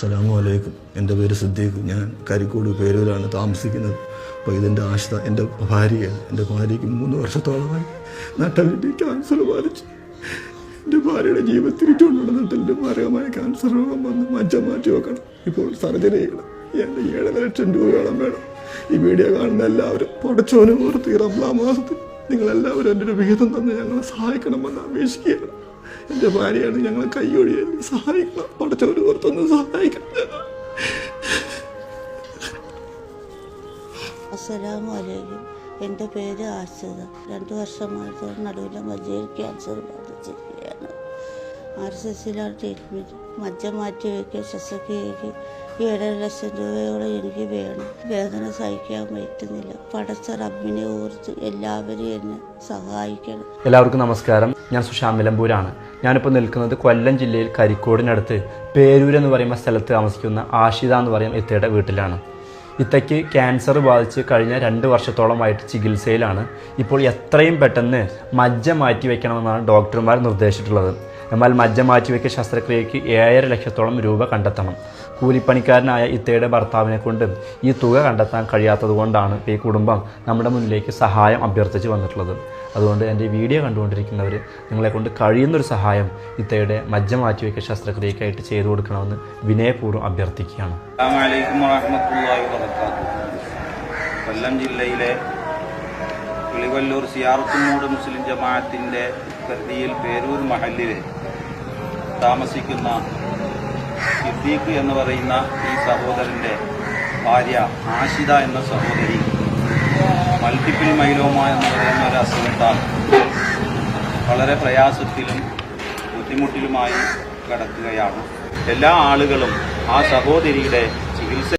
അസ്സലാമു അലൈക്കും എന്റെ പേര് സിദ്ദീഖ്. ഞാൻ കരിക്കോട് പേരൂരാണ് താമസിക്കുന്നത്. അപ്പോൾ ഇതെന്റെ ആശത എന്റെ ഭാര്യയാണ്. എന്റെ ഭാര്യയ്ക്ക് മൂന്ന് വർഷത്തോളമായി നട്ടലിന്റെ ക്യാൻസർ ബാധിച്ചു. എന്റെ ഭാര്യയുടെ ജീവൻ തിരിച്ചുകൊണ്ടുള്ള നട്ടലിന്റെ മാരകമായ ക്യാൻസർ രോഗം വന്ന് മജ്ജ മാറ്റി വെക്കണം. ഇപ്പോൾ സർജറി ചെയ്യണം. എന്റെ ഏഴര ലക്ഷം രൂപയോളം വേണം. ഈ വീഡിയോ കാണുന്ന എല്ലാവരും പടച്ചോനും ഓർത്ത് റംലാ മാസത്തിൽ നിങ്ങളെല്ലാവരും എന്റെ ഒരു വിഹിതം തന്ന് ഞങ്ങളെ സഹായിക്കണമെന്ന് അപേക്ഷിക്കുകയാണ്. എന്റെ ഭാര്യയാണ് ഞങ്ങളെ കൈയൊഴിയാൻ സഹായിക്കണം. പടച്ചവര് ഓർത്തൊന്ന് സഹായിക്കണം. അസ്സലാമു അലൈക്കും. എന്റെ പേര് ആശ്രിത രണ്ട് വർഷമായിട്ട് നടുവിലെ മജ്ജയിൽ ക്യാൻസർ ബാധിച്ചിരിക്കുകയാണ്. ആർ എസ് എസിലാണ് ട്രീറ്റ്മെന്റ് മജ്ജ മാറ്റി വയ്ക്കുക ശസ്ത്രക്രിയയ്ക്ക് ഏഴര ലക്ഷം രൂപയോളം എനിക്ക് വേണം. വേദന സഹിക്കാൻ പറ്റുന്നില്ല. പടച്ച റബ്ബിനെ ഓർത്ത് എല്ലാവരും എന്നെ സഹായിക്കണം. എല്ലാവർക്കും നമസ്കാരം. ഞാൻ സുഷാം നിലമ്പൂരാണ്. ഞാനിപ്പോൾ നിൽക്കുന്നത് കൊല്ലം ജില്ലയിൽ കരിക്കോടിനടുത്ത് പേരൂർ എന്ന് പറയുന്ന സ്ഥലത്ത് താമസിക്കുന്ന ആഷിത എന്ന് പറയുന്ന ഇത്തയുടെ വീട്ടിലാണ്. ഇത്തയ്ക്ക് ക്യാൻസർ ബാധിച്ച് കഴിഞ്ഞ രണ്ട് വർഷത്തോളമായിട്ട് ചികിത്സയിലാണ്. ഇപ്പോൾ എത്രയും പെട്ടെന്ന് മജ്ജ മാറ്റി വയ്ക്കണമെന്നാണ് ഡോക്ടർമാർ നിർദ്ദേശിച്ചിട്ടുള്ളത്. എന്നാൽ മജ്ജ മാറ്റിവെക്കൽ ശസ്ത്രക്രിയയ്ക്ക് ഏഴര ലക്ഷത്തോളം രൂപ കണ്ടെത്തണം. കൂലിപ്പണിക്കാരനായ ഇത്തയുടെ ഭർത്താവിനെ കൊണ്ട് ഈ തുക കണ്ടെത്താൻ കഴിയാത്തതുകൊണ്ടാണ് ഈ കുടുംബം നമ്മുടെ മുന്നിലേക്ക് സഹായം അഭ്യർത്ഥിച്ച് വന്നിട്ടുള്ളത്. അതുകൊണ്ട് എന്റെ വീഡിയോ കണ്ടുകൊണ്ടിരിക്കുന്നവർ നിങ്ങളെ കൊണ്ട് കഴിയുന്നൊരു സഹായം ഇത്തയുടെ മജ്ജ മാറ്റിവെക്കൽ ശസ്ത്രക്രിയക്കായിട്ട് ചെയ്തു കൊടുക്കണമെന്ന് വിനയപൂർവം അഭ്യർത്ഥിക്കുകയാണ്. കൊല്ലം ജില്ലയിലെ കിളിവല്ലൂർ സിയാറത്തുമൂട് മുസ്ലിം ജമാഅത്തിന്റെ പരിധിയിൽ പേരൂർ മഹല്ലിൽ താമസിക്കുന്ന സിദ്ദീഖ് എന്ന് പറയുന്ന ഈ സഹോദരന്റെ ഭാര്യ ആഷിത എന്ന സഹോദരി മൾട്ടിപ്പിൾ മൈലോമ എന്ന് പറയുന്ന ഒരു അസുഖത്താൽ വളരെ പ്രയാസത്തിലും ബുദ്ധിമുട്ടിലുമായി കിടക്കുകയാണ്. എല്ലാ ആളുകളും ആ സഹോദരിയുടെ ചികിത്സ